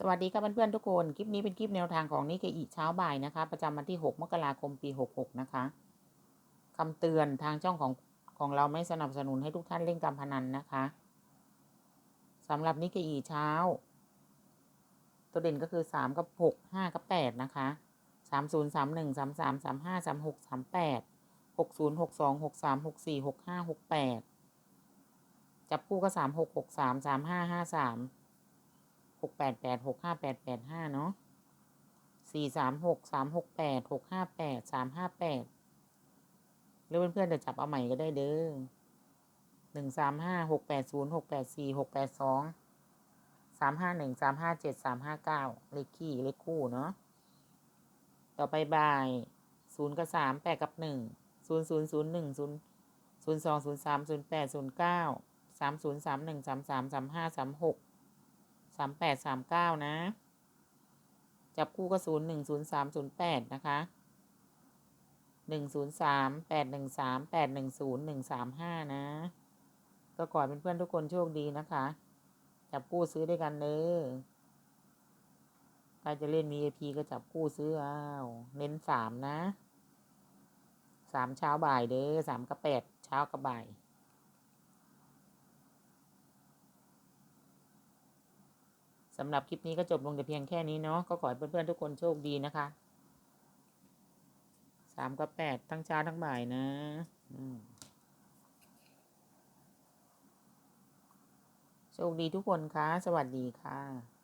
สวัสดีครับเพื่อนๆทุกคน คลิปนี้เป็นคลิปแนวทางของนิเกอิเช้าบ่ายนะคะ ประจำวันที่ 6 มกราคมปี 66 นะคะคำเตือนทางช่องของของเราไม่สนับสนุนให้ทุกท่านเล่นการพนันนะคะสำหรับนิเกอิเช้า ตัวเด่นก็คือ 3 กับ 6 5 กับ 8 นะคะ 30 31 33 35 36 38 60 62 63 64 65 68 จับคู่ก็ 3 6 6 3 3 5 5 3 หกแปดแปดหกห้าแปดแปดห้าเนาะสี่สามหกสามหกแปดหกห้าแปดสามห้าแปดหรือเพื่อนๆจะจับเอาใหม่ก็ได้เด้อหนึ่งสามห้าหกแปดศูนย์หกแปดสี่หกแปดสองสามห้าหนึ่งสามห้าเจ็ดสามห้าเก้าเลขขี้เลขคู่เนาะต่อไปบ่ายศูนย์กับสามแปดกับหนึ่งศูนย์ศูนย์ศูนย์หนึ่งศูนย์ศูนย์สองศูนย์สามศูนย์แปดศูนย์เก้าสามศูนย์สามหนึ่งสามสามสามห้าสามหก สามแปดสามเก้านะ จับคู่ก็ศูนย์หนึ่งศูนย์สามศูนย์แปดนะคะหนึ่งศูนย์สามแปดหนึ่งสามแปดหนึ่งศูนย์หนึ่งสามห้านะ ก็ขอเป็นเพื่อนทุกคนโชคดีนะคะ จับคู่ซื้อด้วยกันเด้อใครจะเล่น VIP ก็จับคู่ซื้อเอาเน้นสามนะสามเช้าบ่ายเด้อสามกับแปดเช้ากับบ่าย สำหรับคลิปนี้ก็จบลงแต่เพียงแค่นี้เนาะก็ขอให้เพื่อนๆทุกคนโชคดีนะคะสามกับแปดทั้งเช้าทั้งบ่ายนะโชคดีทุกคนคะสวัสดีค่ะ